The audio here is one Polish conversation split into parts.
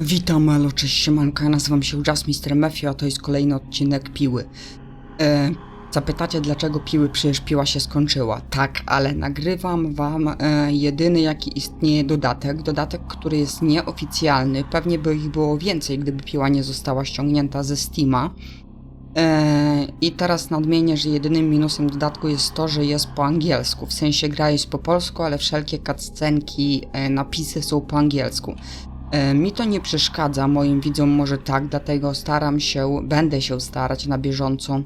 Witam, elo, cześć, siemanka, nazywam się Just Mr. Mefio, a to jest kolejny odcinek Piły. E, zapytacie, dlaczego Piły? Przecież Piła się skończyła. Tak, ale nagrywam wam e, jedyny, jaki istnieje dodatek. Dodatek, który jest nieoficjalny. Pewnie by ich było więcej, gdyby Piła nie została ściągnięta ze Steama. E, I teraz nadmienię, że jedynym minusem dodatku jest to, że jest po angielsku. W sensie gra jest po polsku, ale wszelkie cutscenki, e, napisy są po angielsku. E, Mi to nie przeszkadza, moim widzom może tak, dlatego staram się, będę się starać na bieżąco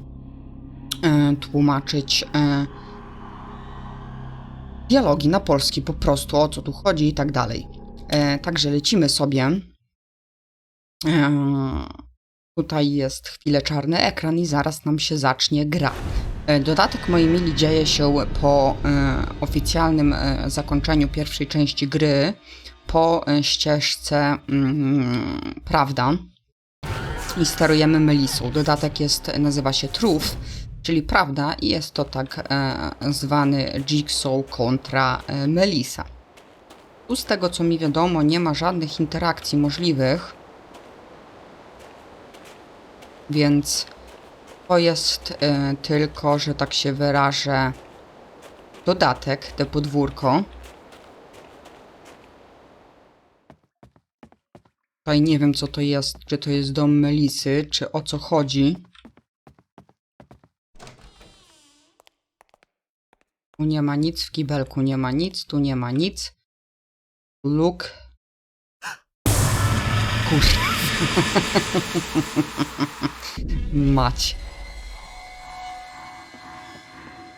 e, tłumaczyć e, dialogi na polski po prostu, o co tu chodzi i tak dalej. Także lecimy sobie. Tutaj jest chwilę czarny ekran i zaraz nam się zacznie gra. Dodatek, moi mili, dzieje się po oficjalnym zakończeniu pierwszej części gry, po e, ścieżce mm, Prawda i sterujemy Melisą. Dodatek jest, nazywa się Truth, czyli Prawda i jest to tak e, zwany Jigsaw kontra e, Melisa. Tu z tego co mi wiadomo nie ma żadnych interakcji możliwych, więc to jest e, tylko, że tak się wyrażę, dodatek, te podwórko. Tutaj nie wiem co to jest, czy to jest dom Melisy, czy o co chodzi. Tu nie ma nic, w kibelku nie ma nic, tu nie ma nic. Luk. Kurde. Mać.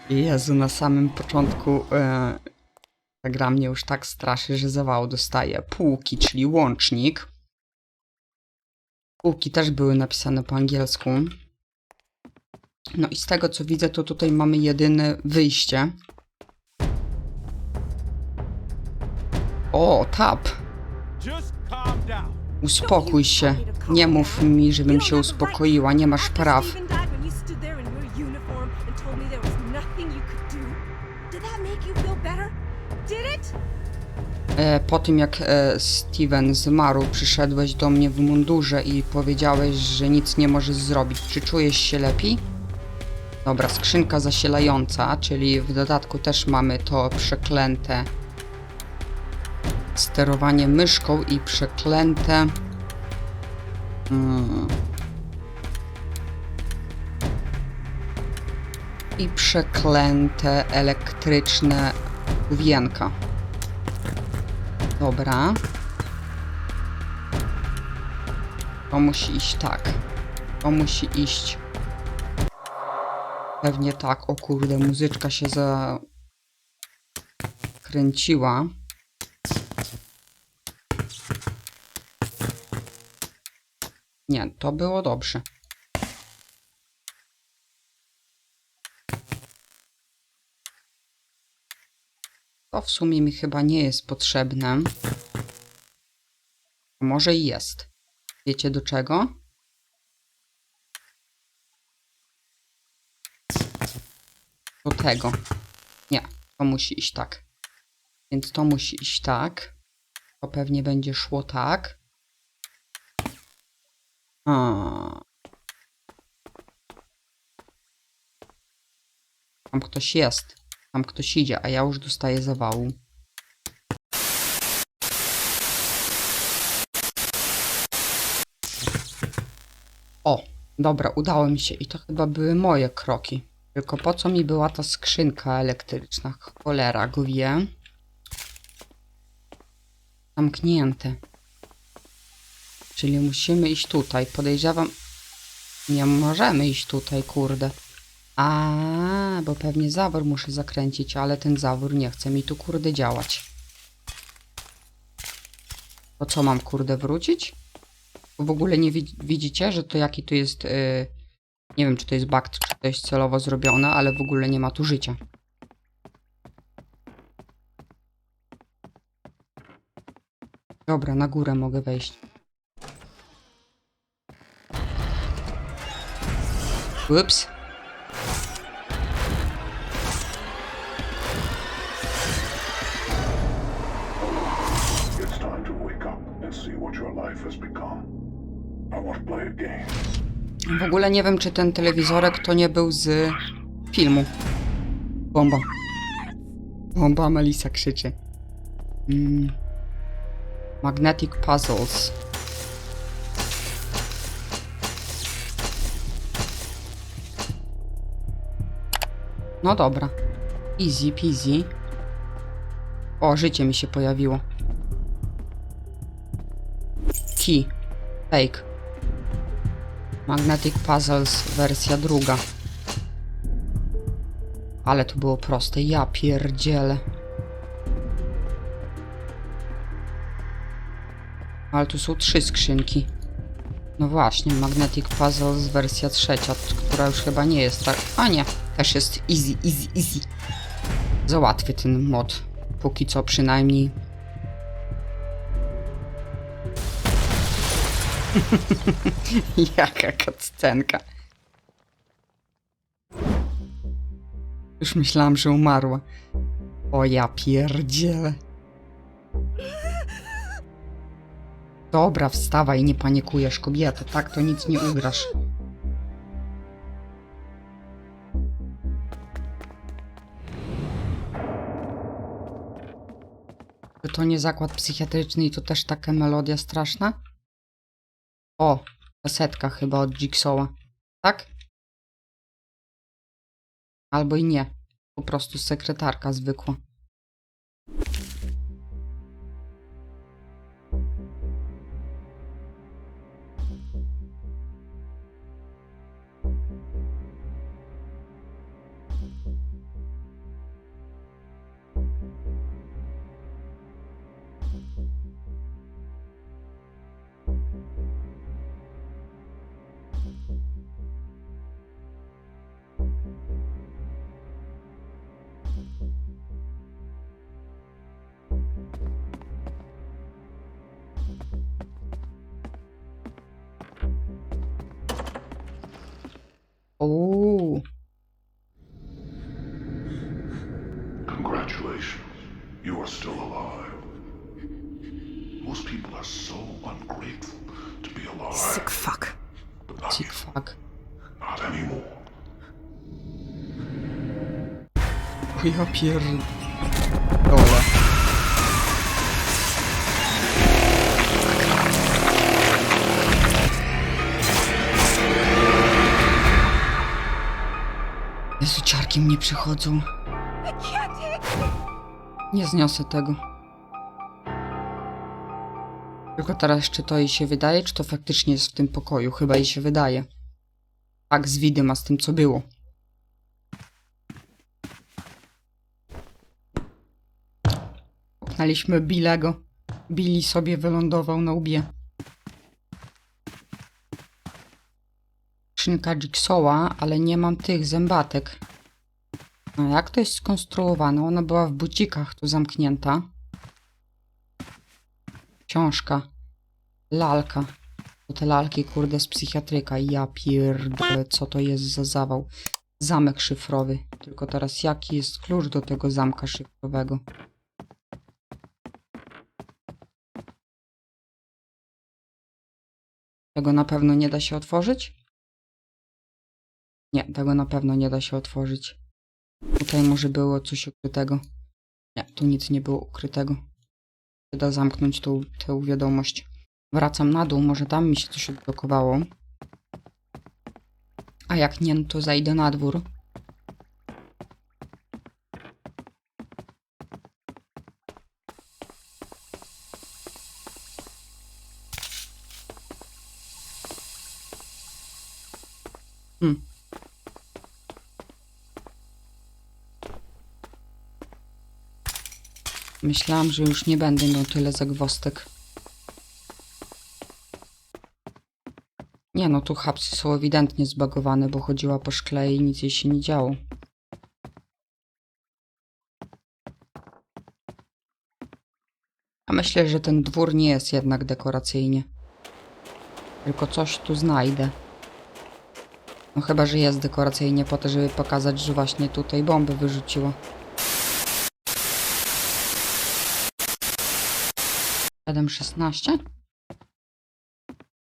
Jezu, na samym początku e, ta gra mnie już tak straszy, że zawału dostaję. Półki, czyli łącznik. Półki też były napisane po angielsku. No i z tego co widzę, to tutaj mamy jedyne wyjście. O, tap. Uspokój się. Nie mów mi, żebym się uspokoiła. Nie masz praw. Po tym jak e, Steven zmarł, przyszedłeś do mnie w mundurze i powiedziałeś, że nic nie możesz zrobić. Czy czujesz się lepiej? Dobra, skrzynka zasilająca, czyli w dodatku też mamy to przeklęte sterowanie myszką i przeklęte. Mm. I przeklęte elektryczne wienka. Dobra. To musi iść tak. To musi iść. Pewnie tak. O kurde, muzyczka się zakręciła. Nie, to było dobrze. To w sumie mi chyba nie jest potrzebne. Może i jest. Wiecie do czego? Do tego. Nie, to musi iść tak. Więc to musi iść tak. To pewnie będzie szło tak. A. Tam ktoś jest. Tam ktoś idzie, a ja już dostaję zawału. O, dobra, udało mi się i to chyba były moje kroki. Tylko po co mi była ta skrzynka elektryczna? Cholera go wie. Zamknięte. Czyli musimy iść tutaj. Podejrzewam... Nie możemy iść tutaj, kurde. A, bo pewnie zawór muszę zakręcić, ale ten zawór nie chce mi tu, kurde, działać. To co, mam, kurde, wrócić? W ogóle nie wi widzicie, że to jaki tu jest... Yy... Nie wiem, czy to jest bug, czy to jest celowo zrobione, ale w ogóle nie ma tu życia. Dobra, na górę mogę wejść. Ups. What your life has become. I won't play a game. W ogóle nie wiem, czy ten telewizorek to nie był z filmu. Bomba. Bomba, Melisa krzyczy. Mm. Magnetic Puzzles. No dobra. Easy peasy. O, życie mi się pojawiło. Key. Fake. Magnetic Puzzles wersja druga. Ale to było proste, ja pierdzielę. Ale tu są trzy skrzynki. No właśnie, Magnetic Puzzles wersja trzecia, która już chyba nie jest tak... A nie, też jest easy, easy, easy. Załatwię ten mod. Póki co przynajmniej. Jaka kaccenka. Już myślałam, że umarła. O ja pierdzielę. Dobra, wstawaj, nie panikujesz, kobieta. Tak to nic nie ugrasz. To nie zakład psychiatryczny i to też taka melodia straszna? O, kasetka chyba od Jigsawa. Tak? Albo i nie. Po prostu sekretarka zwykła. Ja pier... Dole. Jezu, ciarki mnie przychodzą. Nie zniosę tego. Tylko teraz, czy to jej się wydaje, czy to faktycznie jest w tym pokoju? Chyba jej się wydaje. Tak, z widym, a z tym, co było. Popchnęliśmy Billego. Billy sobie wylądował na łbie. Szynka Jigsawa, ale nie mam tych zębatek. No jak to jest skonstruowane? Ona była w bucikach tu zamknięta. Książka. Lalka. To te lalki, kurde, z psychiatryka. Ja pierdolę, co to jest za zawał. Zamek szyfrowy. Tylko teraz jaki jest klucz do tego zamka szyfrowego? Tego na pewno nie da się otworzyć? Nie, tego na pewno nie da się otworzyć. Tutaj może było coś ukrytego. Nie, tu nic nie było ukrytego. Się da zamknąć tą, tę wiadomość. Wracam na dół, może tam mi się coś odblokowało. A jak nie, no to zajdę na dwór. Hmm. Myślałam, że już nie będę miał tyle zagwostek. Nie no, tu hapsy są ewidentnie zbagowane, bo chodziła po szkle i nic jej się nie działo. A myślę, że ten dwór nie jest jednak dekoracyjnie. Tylko coś tu znajdę. No chyba, że jest dekoracyjnie po to, żeby pokazać, że właśnie tutaj bomby wyrzuciło. 7,16?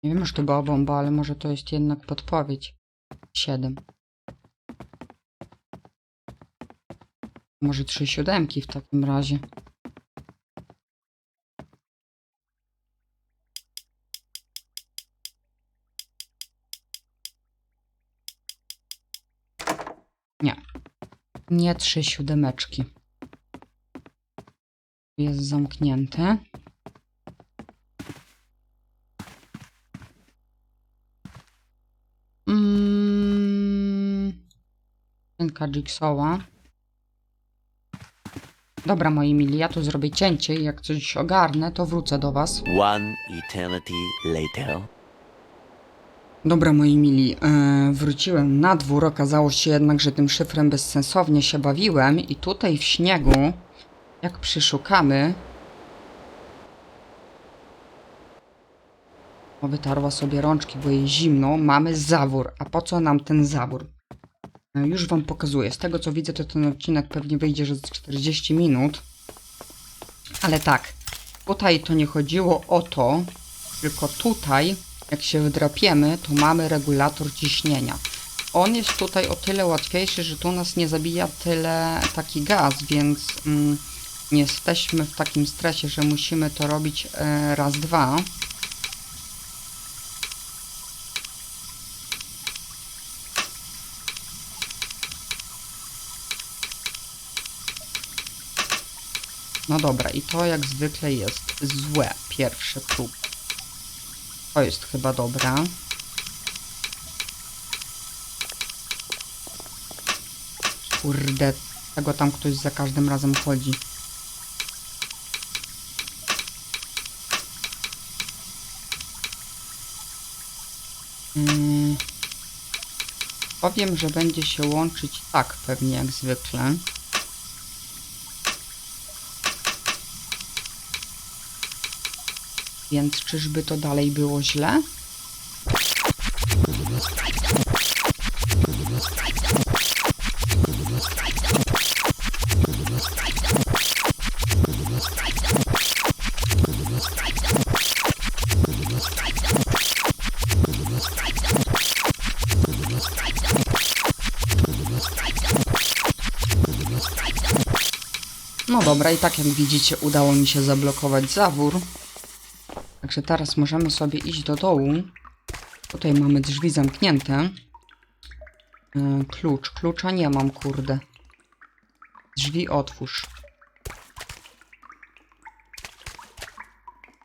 Nie wiem, czy to była bomba, ale może to jest jednak podpowiedź. 7. Może trzy siódemki w takim razie. Nie. Nie trzy siódemeczki. Jest zamknięte. Ręka Jigsawa. Dobra, moi mili, ja tu zrobię cięcie i jak coś ogarnę, to wrócę do was. One eternity later. Dobra, moi mili, e, wróciłem na dwór. Okazało się jednak, że tym szyfrem bezsensownie się bawiłem i tutaj w śniegu, jak przyszukamy... O, wytarła sobie rączki, bo jej zimno. Mamy zawór. A po co nam ten zawór? E, Już wam pokazuję. Z tego co widzę, to ten odcinek pewnie wyjdzie, że z 40 minut. Ale tak, tutaj to nie chodziło o to, tylko tutaj, jak się wdrapiemy, to mamy regulator ciśnienia. On jest tutaj o tyle łatwiejszy, że tu nas nie zabija tyle taki gaz, więc mm, nie jesteśmy w takim stresie, że musimy to robić e, raz, dwa. No dobra, i to jak zwykle jest złe. Pierwszy próg. To jest chyba dobra. Kurde, tego tam ktoś za każdym razem chodzi. Mm. Powiem, że będzie się łączyć tak pewnie jak zwykle. Więc czyżby to dalej było źle? No dobra, i tak jak widzicie, udało mi się zablokować zawór. Także teraz możemy sobie iść do dołu. Tutaj mamy drzwi zamknięte. Yy, klucz. Klucza nie mam, kurde. Drzwi otwórz.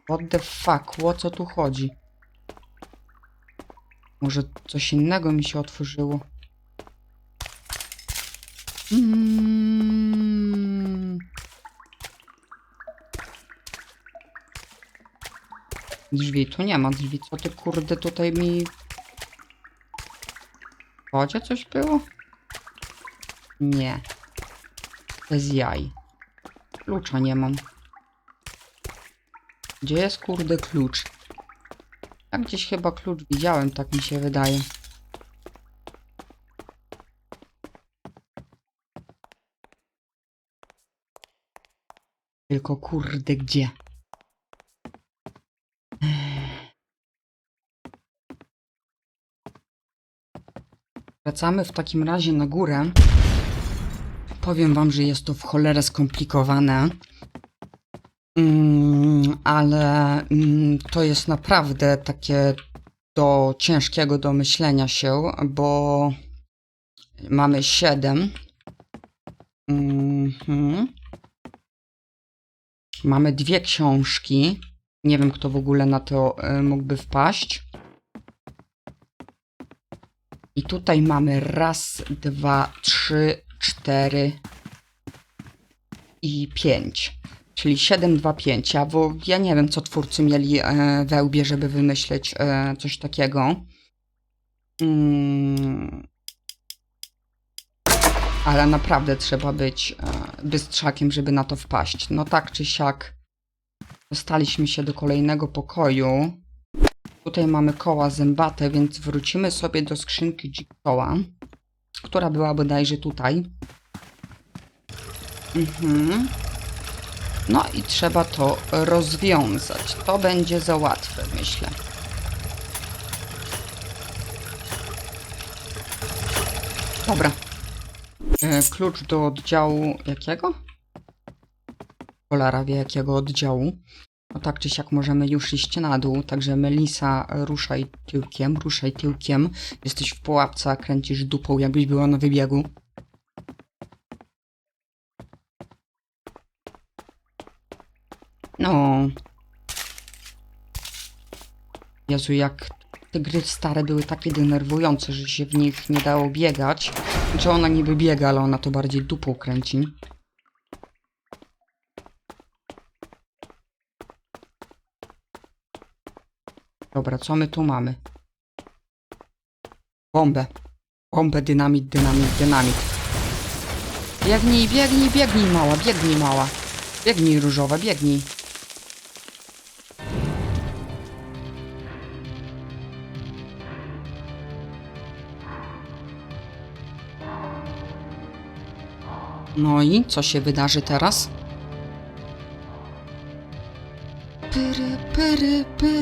What the fuck? O co tu chodzi? Może coś innego mi się otworzyło? Mm. Drzwi, tu nie ma drzwi. Co ty kurde tutaj mi... W wodzie coś było? Nie. Bez jaj. Klucza nie mam. Gdzie jest kurde klucz? Ja gdzieś chyba klucz widziałem, tak mi się wydaje. Tylko kurde gdzie? Wracamy w takim razie na górę. Powiem wam, że jest to w cholerę skomplikowane. Mm, ale mm, to jest naprawdę takie do ciężkiego do myślenia się, bo mamy 7. Mhm. Mamy dwie książki. Nie wiem, kto w ogóle na to e, mógłby wpaść. I tutaj mamy raz, dwa, trzy, cztery i pięć. Czyli 7, 2, 5. Ja, bo ja nie wiem, co twórcy mieli e, we łbie, żeby wymyśleć e, coś takiego. Mm. Ale naprawdę trzeba być e, bystrzakiem, żeby na to wpaść. No tak czy siak. Dostaliśmy się do kolejnego pokoju. Tutaj mamy koła zębate, więc wrócimy sobie do skrzynki Jigsawa, która była bodajże tutaj. Mhm. No i trzeba to rozwiązać. To będzie za łatwe, myślę. Dobra. E, klucz do oddziału jakiego? Cholera wie jakiego oddziału. No tak czy siak możemy już iść na dół, także Melisa ruszaj tyłkiem, ruszaj tyłkiem. Jesteś w pułapce, a kręcisz dupą jakbyś była na wybiegu. No. Jezu, jak te gry stare były takie denerwujące, że się w nich nie dało biegać. Znaczy ona niby biega, ale ona to bardziej dupą kręci. Dobra, co my tu mamy? Bombę. Bombę, dynamit, dynamit, dynamit. Biegnij, biegnij, biegnij mała, biegnij mała. Biegnij różowa, biegnij. No i co się wydarzy teraz?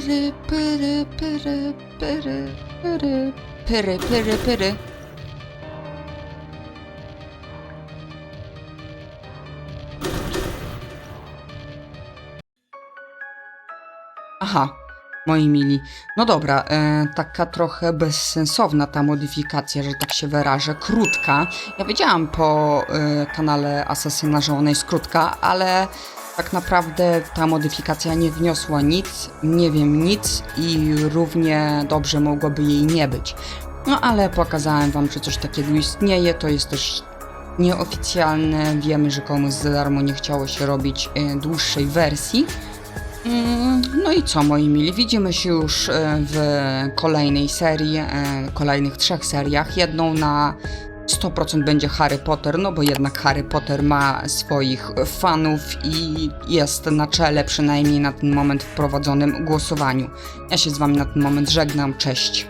pyry, pyry, pyry, pyry, pyry, pyry, pyry, pyry. Aha, moi mili. No dobra, e, taka trochę bezsensowna ta modyfikacja, że tak się wyrażę, krótka. Ja wiedziałam po e, kanale Asesyna, że ona jest krótka, ale tak naprawdę ta modyfikacja nie wniosła nic, nie wiem nic i równie dobrze mogłoby jej nie być. No ale pokazałem wam, że coś takiego istnieje, to jest też nieoficjalne, wiemy, że komuś za darmo nie chciało się robić e, dłuższej wersji. Mm, No i co, moi mili, widzimy się już e, w kolejnej serii, e, kolejnych trzech seriach. Jedną na 100% będzie Harry Potter, no bo jednak Harry Potter ma swoich fanów i jest na czele, przynajmniej na ten moment w prowadzonym głosowaniu. Ja się z wami na ten moment żegnam, cześć.